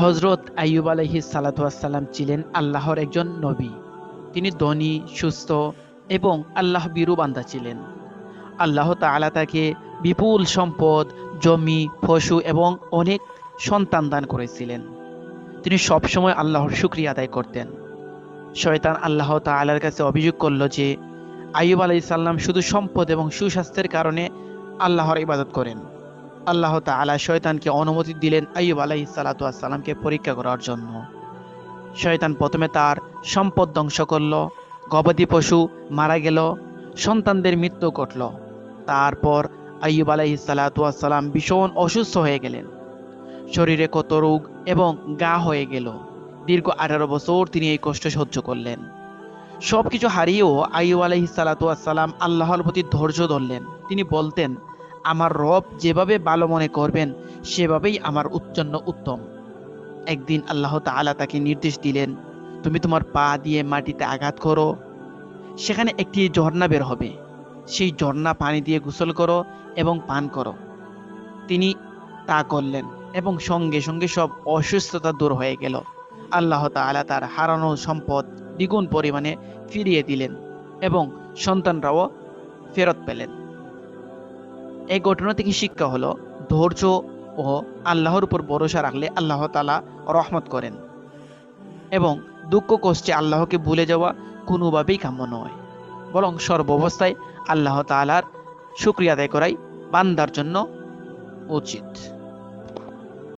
হজরত আইয়ুব আলহি সালাতাম ছিলেন আল্লাহর একজন নবী। তিনি ধনী, সুস্থ এবং আল্লাহ বিরু বান্দা ছিলেন। আল্লাহ তাআলা তাকে বিপুল সম্পদ, জমি, পশু এবং অনেক সন্তান দান করেছিলেন। তিনি সবসময় আল্লাহর শুক্রিয়া আদায় করতেন। শয়তান আল্লাহ তাআলার কাছে অভিযোগ করল যে, আইয়ুব আলাইহিস সালাম শুধু সম্পদ এবং সুস্বাস্থ্যের কারণে আল্লাহর ইবাদত করেন। আল্লাহ তাআলা শয়তানকে অনুমতি দিলেন আইয়ুব আলাইহিস সালাতু সালামকে পরীক্ষা করার জন্য। শয়তান প্রথমে তার সম্পদ ধ্বংস করল, গবাদি পশু মারা গেল, সন্তানদের মৃত্যু ঘটল। তারপর আইয়ুব আলাইহিস সালাতু সালাম ভীষণ অসুস্থ হয়ে গেলেন। শরীরে কত রোগ এবং গা হয়ে গেল। দীর্ঘ আঠারো বছর তিনি এই কষ্ট সহ্য করলেন। সব কিছু হারিয়েও আইয়ুব আলাইহিস সালাতু সালাম আল্লাহর প্রতি ধৈর্য ধরলেন। তিনি বলতেন আমার রব যেভাবে ভালো মনে করবেন, সেভাবেই আমার উচ্চন্ন উত্তম। একদিন আল্লাহ তাআলা তাকে নির্দেশ দিলেন, তুমি তোমার পা দিয়ে মাটিতে আঘাত করো, সেখানে একটি ঝর্ণা বের হবে। সেই ঝর্ণা পানি দিয়ে গোসল করো এবং পান করো। তিনি তা করলেন এবং সঙ্গে সঙ্গে সব অসুস্থতা দূর হয়ে গেল। আল্লাহ তাআলা তার হারানো সম্পদ দ্বিগুণ পরিমাণে ফিরিয়ে দিলেন এবং সন্তানরাও ফেরত পেলেন। এই ঘটনা থেকে শিক্ষা হলো, ধৈর্য ও আল্লাহর উপর ভরসা রাখলে আল্লাহ তালা রহমত করেন এবং দুঃখ কষ্টে আল্লাহকে ভুলে যাওয়া কোনোভাবেই কাম্য নয়। বরং সর্বাবস্থায় আল্লাহ তালার শুক্রিয়া আদায় করাই বান্দার জন্য উচিত।